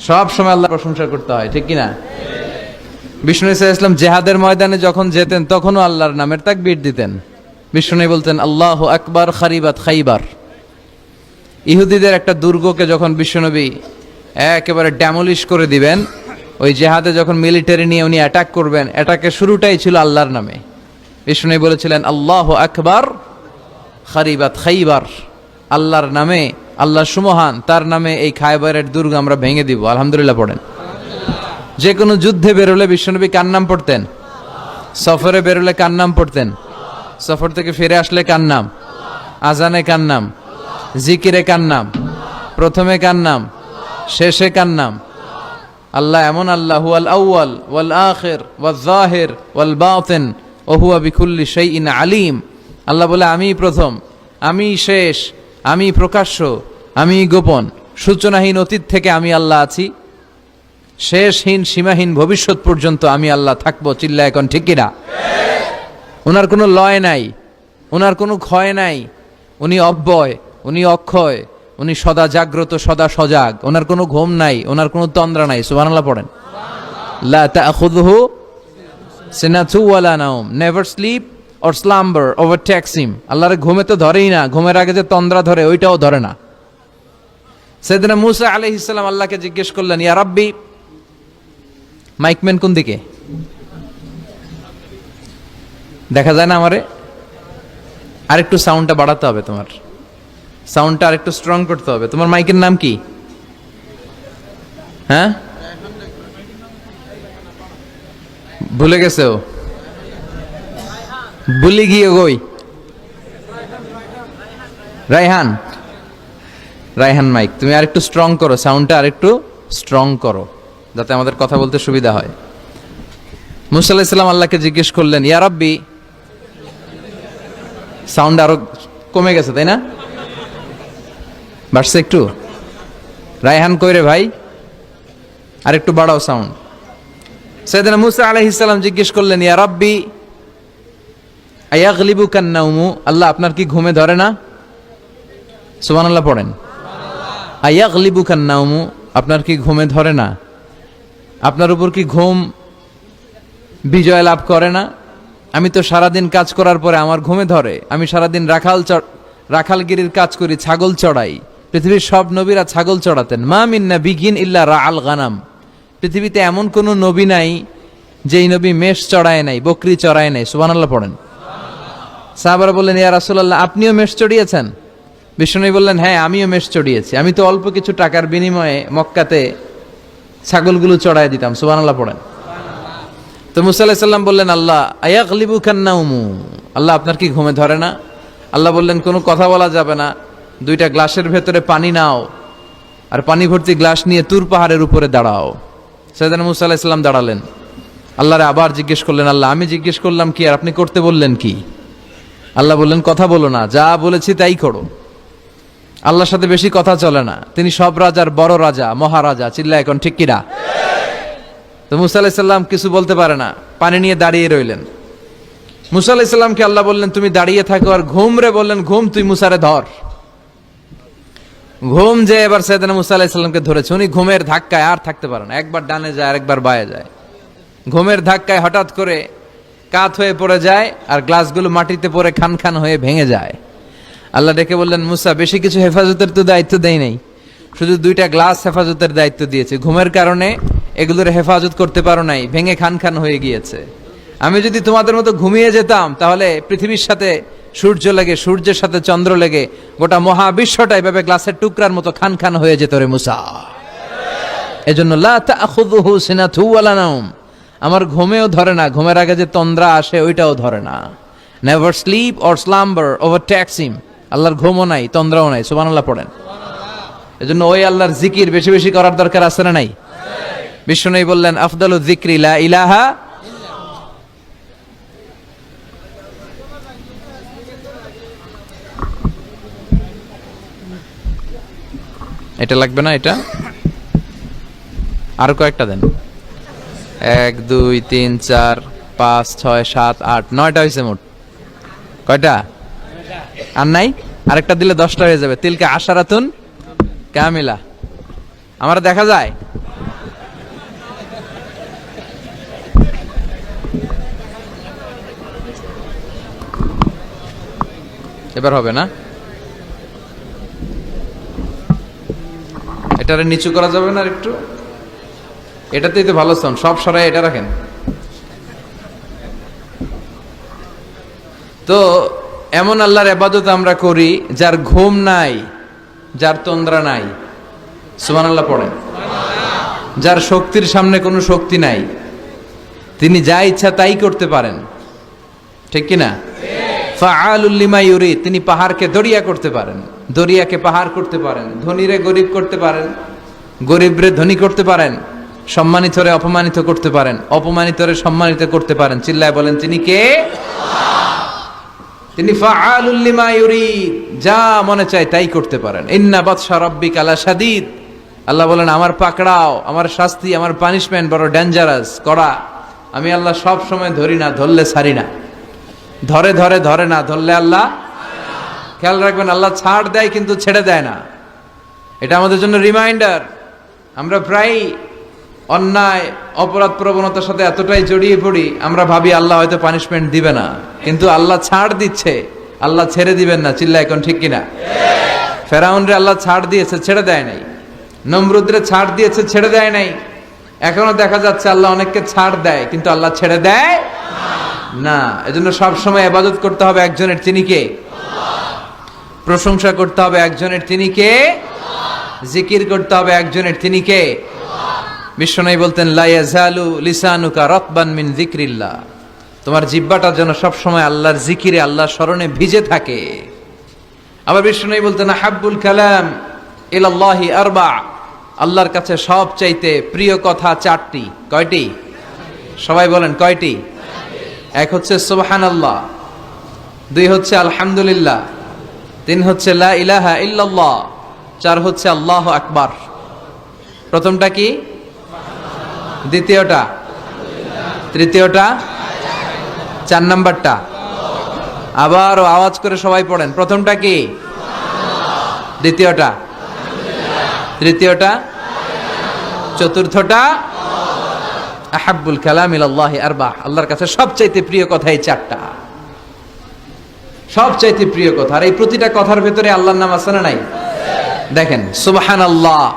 সব সময় আল্লাহ প্রশংসা করতে হয়, ঠিক কিনা? বিষ্ণু ইসা ইসলাম জেহাদের ময়দানে যখন যেতেন, তখনও আল্লাহর নামের তাক তাকবীর দিতেন। বিষ্ণু বলতেন, আল্লাহ আকবার খারিবাত খাইবার। ইহুদিদের একটা দুর্গকে যখন বিশ্বনবী একেবারে ড্যামলিশ করে দিবেন, ওই জেহাদে যখন মিলিটারি নিয়ে উনি অ্যাটাক করবেন, অ্যাটাকের শুরুটাই ছিল আল্লাহর নামে। বিষ্ণু বলেছিলেন, আল্লাহ আকবার খারিবাত খাইবার। আল্লাহর নামে আল্লাহ সুমহান, তার নামে এই খাইবারের দুর্গ আমরা ভেঙে দিব। আলহামদুলিল্লাহ পড়েন। যে কোনো যুদ্ধে বেরোলে বিশ্বনবী কার নাম পড়তেন? সফরে বেরোলে কার নাম পড়তেন? সফর থেকে ফিরে আসলে কার নাম? আজানে কার নাম? জিকিরে কার নাম? প্রথমে কার নাম? শেষে কার নাম? আল্লাহ এমন আল্লাহ, হুয়াল আউয়াল, ওয়াল আখির, ওয়াল জাহির, ওয়াল বাতিন ও হুয়া বিকুল্লি শাইইন আলিম। আল্লাহ বলে আমি প্রথম আমি শেষ আমি প্রকাশ্য, আমি গোপন, সূচনাহীন অতীত থেকে আমি আল্লাহ আছি। শেষহীন, সীমাহীন ভবিষ্যৎ পর্যন্ত আমি আল্লাহ থাকব, চিল্লা এখন ঠিক কিনা? ওনার কোনো লয় নাই, ওনার কোনো ক্ষয় নাই। উনি অব্যয়, উনি অক্ষয়, উনি সদা জাগ্রত, সদা সজাগ। ওনার কোনো ঘুম নাই, ওনার কোনো তন্দ্রা নাই। সুবহানাল্লাহ পড়েন। লা সিনাতু ওয়ালা নাওম, never sleep. Or slumber overtakes him আল্লাহর ঘুমে তো ধরেই না, ঘুমের আগে যে তন্দ্রা ধরে, ওইটাও ধরে না। সেদিন মুসা আলাইহিস সালাম আল্লাহকে জিজ্ঞেস করলেন, ইয়া রাব্বি মাইকম্যান কোন দিকে? দেখা যায় না আমারে? আরেকটু সাউন্ডটা বাড়াতে হবে তোমার। সাউন্ডটা আরেকটু স্ট্রং করতে হবে। তোমার মাইকের নাম কি? হ্যাঁ? ভুলে গেছে ও। ভুলে গিয়ে গই রায়হান। রায়হান মাইক, তুমি আরেকটু স্ট্রং করো সাউন্ডটা আরেকটু স্ট্রং করো, যাতে আমাদের কথা বলতে সুবিধা হয়। মুসা ইসলাম আল্লাহকে জিজ্ঞেস করলেন, ইয়া রাব্বি? সাউন্ড আরও কমে গেছে, তাই না? বাড়ছে একটু। রায়হান কইরে ভাই? আর একটু বাড়াও সাউন্ড সৈয়দনা মুসা আলাইহিস সালাম জিজ্ঞেস করলেন, ইয়া রাব্বি? আয়াগলিবু কান্নাউমু আল্লাহ আপনার কি ঘুমে ধরে না? সুবহানাল্লাহ পড়েন। আয়াগলিবু কান্নাউমু আপনার কি ঘুমে ধরে না? আপনার উপর কি ঘুম বিজয় লাভ করে না? আমি তো সারাদিন কাজ করার পরে আমার ঘুমে ধরে। আমি সারাদিন রাখাল রাখালগিরির কাজ করি, ছাগল চড়াই। পৃথিবীর সব নবীরা ছাগল চড়াতেন। মা মিন্না বিগিন ইল্লা রা আল গানাম। পৃথিবীতে এমন কোনো নবী নাই, যেই নবী মেষ চড়ায় নাই, বকরি চড়ায় নাই। সুবহানাল্লাহ পড়েন। সাহাবারা বললেন, ইয়া রাসূলুল্লাহ, আপনিও মেষ চড়িয়েছেন? বিষ্ণু বললেন হ্যাঁ আমিও মেষ চড়িয়েছি। আমি তো অল্প কিছু টাকার বিনিময়ে মক্কাতে ছাগলগুলো চড়ায় দিতাম। সুবহানাল্লাহ পড়েন। তো মুসা আলাহিস সাল্লাম বললেন, আল্লাহ আয়াকলিবু কান্নাউমু আল্লাহ আপনার কি ঘুমে ধরে না? আল্লাহ বললেন, কোনো কথা বলা যাবে না। দুইটা গ্লাসের ভেতরে পানি নাও আর পানি ভর্তি গ্লাস নিয়ে তুর পাহাড়ের উপরে দাঁড়াও। সৈয়দান মুসা আলাহিস সাল্লাম দাঁড়ালেন। আল্লাহরে আবার জিজ্ঞেস করলেন, আল্লাহ, আমি জিজ্ঞেস করলাম কি আর আপনি করতে বললেন কি? আল্লাহ বললেন, কথা বলো না, যা বলেছি তাই করো। আল্লাহর সাথে বেশি কথা চলে না। তিনি সব রাজার বড় রাজা, মহারাজা চিল্লা এখন ঠিক কিনা তো মুসা আলাহিসাল্লাম কিছু বলতে পারে না, পানি নিয়ে দাঁড়িয়ে রইলেন। মুসা আল্লাহ বললেন, তুমি দাঁড়িয়ে থাকো আর ঘুম রে, বললেন, ঘুম তুই মুসারে ধর। ঘুম যে এবার সৈয়দনা মুসা ধরেছে, উনি ঘুমের ধাক্কায় আর থাকতে পারে না, একবার ডানে যায় আর একবার বায়ে যায়। ঘুমের ধাক্কায় হঠাৎ করে কাত হয়ে পড়ে যায় আর গ্লাসগুলো মাটিতে পড়ে খান খান হয়ে ভেঙে যায়। আল্লাহ ডেকে বললেন, মুসা, বেশি কিছু হেফাজতের তো দায়িত্ব দেয় নাই। শুধু দুইটা গ্লাস হেফাজতের দায়িত্ব দিয়েছে। ঘুমের কারণে এগুলোর হেফাজত করতে পারো নাই, ভেঙে খান খান হয়ে গিয়েছে। আমি যদি তোমাদের মতো ঘুমিয়ে যেতাম, তাহলে পৃথিবীর সাথে সূর্য লেগে, সূর্যের সাথে চন্দ্র লেগে, গোটা মহাবিশ্বটা এভাবে গ্লাসের টুকরার মতো খান খান হয়ে যেত রে মুসা। এজন্য লা তাখুযুহু সিনাতু ওয়ালা নাওম। আমার ঘুমেও ধরে না। ঘুমের আগে যে তন্দ্রা আসে, ওইটাও ধরে না। Never sleep or slumber over takes him আল্লাহর ঘুমও নাই, তন্দ্রাও নাই, সুবহানাল্লাহ পড়েন। এজন্য ওই আল্লাহর জিকির বেশি বেশি করার দরকার আছে না নাই? বিষ্ণু বললেন, আফদালু যিকরি লা ইলাহা এটা লাগবে না এটা? আর কয়েকটা দেন। এক, দুই, তিন, চার, পাঁচ, ছয়, সাত, আট, নয়টা হয়েছে মোট। কয়টা? আর নাই? আরেকটা দিলে দশটা হয়ে যাবে। তিলকে আশারাতুন ক্যামিলা আমার দেখা যায়। এবার হবে না? এটারে নিচু করা যাবে না একটু? এটাতেই তো ভালো সাউন্ড সব সরাই এটা রাখেন। তো এমন আল্লাহর আবাদত আমরা করি যার ঘুম নাই, যার তন্দ্রা নাই। সুমান আল্লাহ পড়েন। যার শক্তির সামনে কোনো শক্তি নাই। তিনি যা ইচ্ছা তাই করতে পারেন। ঠিক কিনা ফাআলুল্লিমা তিনি পাহাড়কে দরিয়া করতে পারেন। দরিয়াকে পাহাড় করতে পারেন। ধনীরে গরিব করতে পারেন। গরিবরে ধনী করতে পারেন। সম্মানিতরে অপমানিত করতে পারেন অপমানিত অপমানিতরে সম্মানিত করতে পারেন। চিল্লায় বলেন, তিনি কে? তিনি যা মনে চায় তাই করতে পারেন। ইন্না বাদশা রব্বিক আলা শাদীদ। আল্লাহ বলেন, আমার পাকড়াও, আমার শাস্তি, আমার পানিশমেন্ট বড় ডেঞ্জারাস করা আমি আল্লাহ সব সময় ধরি না, ধরলে ছাড়ি না। ধরে ধরে ধরে না, ধরলে আল্লাহ খেয়াল রাখবেন, আল্লাহ ছাড় দেয় কিন্তু ছেড়ে দেয় না। এটা আমাদের জন্য রিমাইন্ডার। আমরা প্রায় অন্যায়, অপরাধ প্রবণতার সাথে এতটাই জড়িয়ে পড়ি, আমরা ভাবি আল্লাহ হয়তো পানিশমেন্ট দিবে না। কিন্তু আল্লাহ ছাড় দিচ্ছে, আল্লাহ ছেড়ে দিবেন না। চিল্লা এখন ঠিক কিনা? ফেরাউনরে আল্লাহ ছাড় দিয়েছে, ছেড়ে দেয় নাই। নমরুদ্রে ছাড় দিয়েছে, ছেড়ে দেয় নাই। এখনও দেখা যাচ্ছে আল্লাহ অনেককে ছাড় দেয়, কিন্তু আল্লাহ ছেড়ে দেয় না। এজন্য সব সময় ইবাদত করতে হবে একজনের। তিনি কে? প্রশংসা করতে হবে একজনের। তিনি কে? জিকির করতে হবে একজনের। তিনি কে? বিশ্বনবী বলতেন, লা ইয়াজালু লিসানুকা রাতবান মিন যিকরিল্লাহ। তোমার জিহ্বাটা যেন সবসময় আল্লাহর জিকিরে, আল্লাহর স্মরণে ভিজে থাকে। আবার বিশ্বনবী বলতেন হাব্বুল কালাম ইলাল্লাহি আরবা। আল্লাহর কাছে সব চাইতে প্রিয় কথা চারটি। কয়টি? সবাই বলেন, কয়টি? এক হচ্ছে সুবহান আল্লাহ দুই হচ্ছে, আলহামদুলিল্লাহ তিন হচ্ছে, লা ইলাহা ইল্লাল্লাহ চার হচ্ছে, আল্লাহ আকবার প্রথমটা কি? দ্বিতীয়টা। তৃতীয়টা, চার নাম্বারটা। আবারও আওয়াজ করে সবাই পড়েন। প্রথমটা কি? দ্বিতীয়টা। তৃতীয়টা। চতুর্থটা। আহাব্বুল কালাম ইলাল্লাহি আরবাহ। আল্লাহর কাছে সবচাইতে প্রিয় কথা এই চারটা। সবচাইতে প্রিয় কথা। আর এই প্রতিটা কথার ভেতরে আল্লাহর নাম আছে না নাই? দেখেন সুবহান আল্লাহ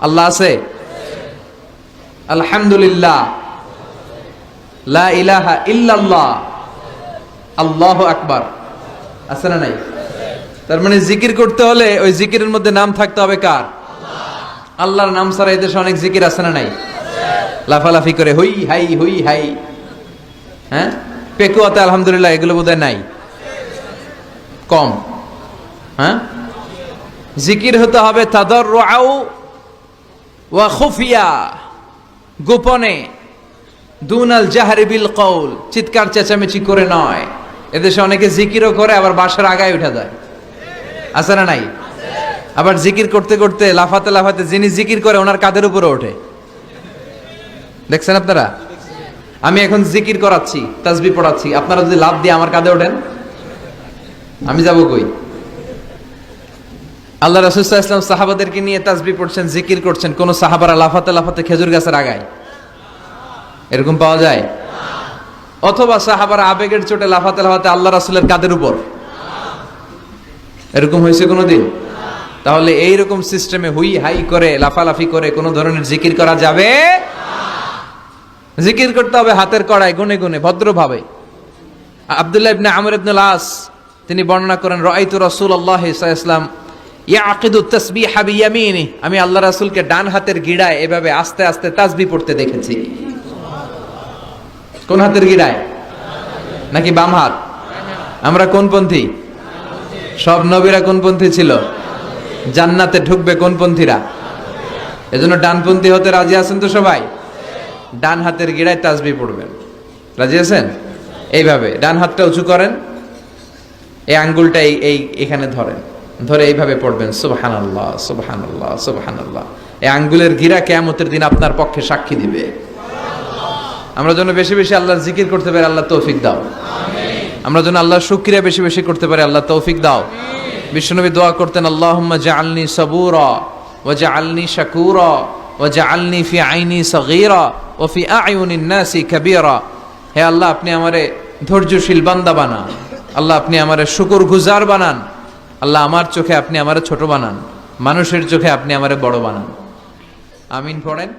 আল্লাহ আছে? আলহামদুলিল্লাহ। লা ইলাহা ইল্লাল্লাহ। আল্লাহ আকবার। আছে না নাই? তার মানে জিকির করতে হলে ওই জিকিরের মধ্যে নাম থাকতে হবে কার? আল্লাহর নাম ছাড়া এদেশে অনেক জিকির আছে না নাই? লাফালাফি করে হুই হাই হুই হাই। হ্যাঁ? পেকুয়াতে আলহামদুলিল্লাহ এগুলো বোধহয় নাই। কম। হ্যাঁ? জিকির হতে হবে তাদর ওয়া খুফিয়া। গোপনে, দুনাল জাহারি বিল কৌল চিৎকার চেঁচামেচি করে নয়। এদেশে অনেকে জিকিরও করে, আবার বাসার আগায় উঠা যায়। আছে না নাই? আবার জিকির করতে করতে, লাফাতে লাফাতে যিনি জিকির করে, ওনার কাদের উপরে ওঠে। দেখছেন আপনারা? আমি এখন জিকির করাচ্ছি, তাজবি পড়াচ্ছি। আপনারা যদি লাভ দিয়ে আমার কাঁধে ওঠেন, আমি যাব কই? আল্লাহ রাসুল্লাহ ইসলাম সাহাবাদেরকে নিয়ে তাজবি পড়ছেন, জিকির করছেন, কোন সাহাবারা লাফাতে লাফাতে খেজুর গাছের আগায়। এরকম পাওয়া যায়? অথবা সাহাবারা আবেগের চোটে লাফাতে লাফাতে আল্লাহ রাসুলের কাদের উপর। এরকম হয়েছে কোনোদিন? তাহলে এইরকম সিস্টেমে হুই হাই করে, লাফালাফি করে কোনো ধরনের জিকির করা যাবে? জিকির করতে হবে হাতের কড়ায়, গুনে গুনে, ভদ্রভাবে। আব্দুল্লাহ ইবনে আমর ইবনুল আস, তিনি বর্ণনা করেন রাইতু রাসূলুল্লাহ ইসলাম ইয়াকিদু তাসবিহ বিয়ামিনি। আমি আল্লাহ রাসুলকে ডান হাতের গিড়ায় এভাবে আস্তে আস্তে তাসবি পড়তে দেখেছি। কোন হাতের গিড়ায়? নাকি বাম হাত? আমরা কোন পন্থী? সব নবীরা কোন পন্থী ছিল? জান্নাতে ঢুকবে কোন পন্থীরা? এজন্য ডানপন্থী হতে রাজি আছেন তো সবাই? ডান হাতের গিড়ায় তাসবি পড়বেন। রাজি আছেন? এইভাবে। ডান হাতটা উঁচু করেন। এই আঙ্গুলটা এই এখানে ধরেন। ধরে এইভাবে পড়বেন সুবহান আল্লাহ সুবহান আল্লাহ সুবহান আল্লাহ এই আঙ্গুলের গিরা কেয়ামতের দিন আপনার পক্ষে সাক্ষী দিবে। আমরা যেন বেশি বেশি আল্লাহর জিকির করতে পারি, আল্লাহ তৌফিক দাও। আমরা যেন আল্লাহর শুক্রিয়া বেশি বেশি করতে পারি, আল্লাহ তৌফিক দাও। বিশ্বনবী দোয়া করতেন, আল্লাহুম্মা জাআলনি সাবুরা ওয়া জাআলনি শাকুরা ওয়া জাআলনি ফি আইনি সগীরা ওয়া ফি আয়ুনিন নাসি কাবীরা। হে আল্লাহ, আপনি আমারে ধৈর্যশীল বান্দা বানান। আল্লাহ, আপনি আমারে শুকর গুজার বানান। আল্লাহ আমার চোখে আপনি আমার ছোট বানান, মানুষের চোখে আপনি আমারে বড় বানান। আমিন পড়েন।